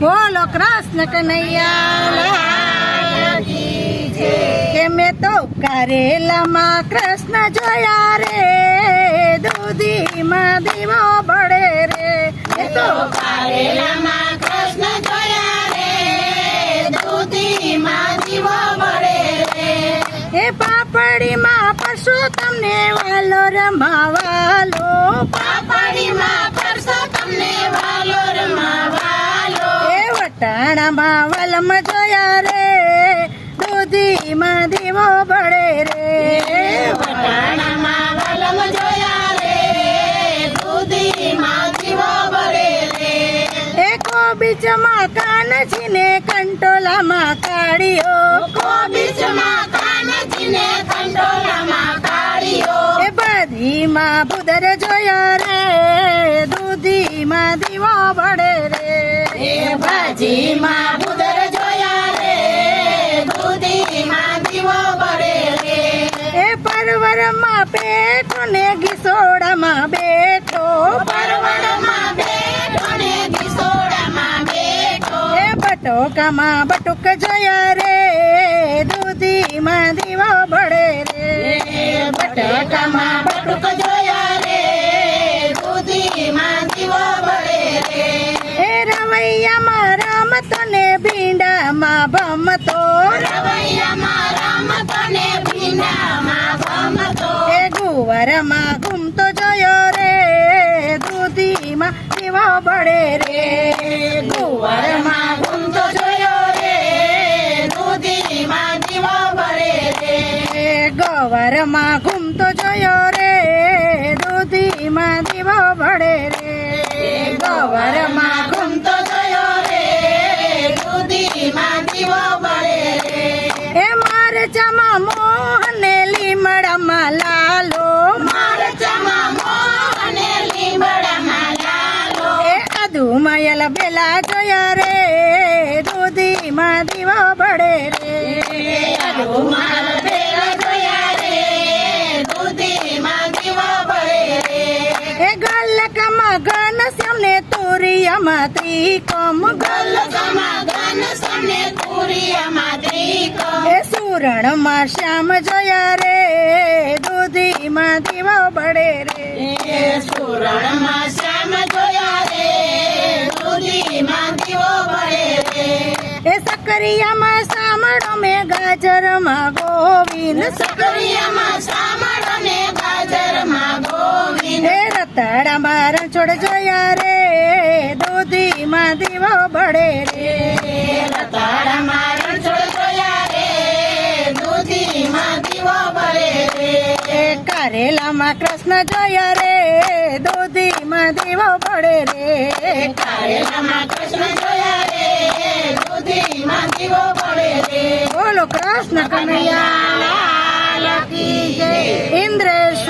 બોલો કૃષ્ણ કનૈયા કે મેં તો કારેલામાં કૃષ્ણ જોયા રે, દૂધીમાં દીવો બળે રે. તો કારેલામાં કૃષ્ણ જોયા પાપડીમાં પશુ તમને વાલો રમાવાલો. પાપડીમાં પરસો તમને એ વટાણામાં વલમ જોયા રે. દૂધીમાં દીવો ભળે રે. વટાણામાં વલમ જોયા રે. દૂધીમાં દીવો બળે રે. એ કોબીજમાં કાનજીને કંટોલામાં કાઢીઓ કોબીજમાં એ બધીમાં ભૂદર જોયા રે. દૂધીમાં દીવો બળે રે. એ ભાજીમાં ભૂદર જોયા રે. દૂધીમાં દીવો બળે રે. એ પરવરમાં બેઠો ને ઘીસોડામાં બેઠો. પરવળમાં બેઠો ને દિસોડામાં બેઠો. એ બટોકામાં બટુક જોયા રે. દૂધીમાં દીવો બળે રે. બટુક જોયા રમતો ને ભીંડામાં ભમતો. એ ગુવારમાં ઘૂમતો જોયો રે. દૂધીમાં પીવા બળે રે. ગુવારમાં ઘૂમતો જોયો રે. દૂધીમાં પીવા બળે રે. ગવારમાં ઘૂમતો જોયો રે. દૂધીમાં દીવો બળે રે. મારચામાં મોહને લીમડામાં લાલો. મારચામાં મોહને લીમડામાં લાલો. એ અધુમયલ બેલા જોયા રે. દૂધીમાં દીવો પડે રે. ગલકમાં ઘનશ્યામ ને તુરિયામાં ત્રિકમ ગલ. ગલકામાં ઘન સને તુરિયામાં ત્રિકમ એ સુરણમાં શ્યામ જયા રે દૂધીમાં દીવો બળે રે. એ સુરણમાં શ્યામ જોયા રે દૂધીમાં દીવો બળે રે. એ સકરિયામાં સામડો મેં ગાજરમાં ગોવિંદ. સકરિયા માં સામડો મે ગાજરમાં ગોવિંદ તારા મારા છોડ જોયા રે, દૂધી માં દીવો બળે રે. તારા મારા છોડ જોયા રે, દૂધી માં દીવો બળે રે. કારેલામાં કૃષ્ણ જોયા રે, દૂધી માં દીવો બળે રે. કારેલામાં કૃષ્ણ જોયા રે, દૂધી માં દીવો બળે રે. બોલો કૃષ્ણ કનૈયા, લાલ કી જય. ઇન્દ્રેશ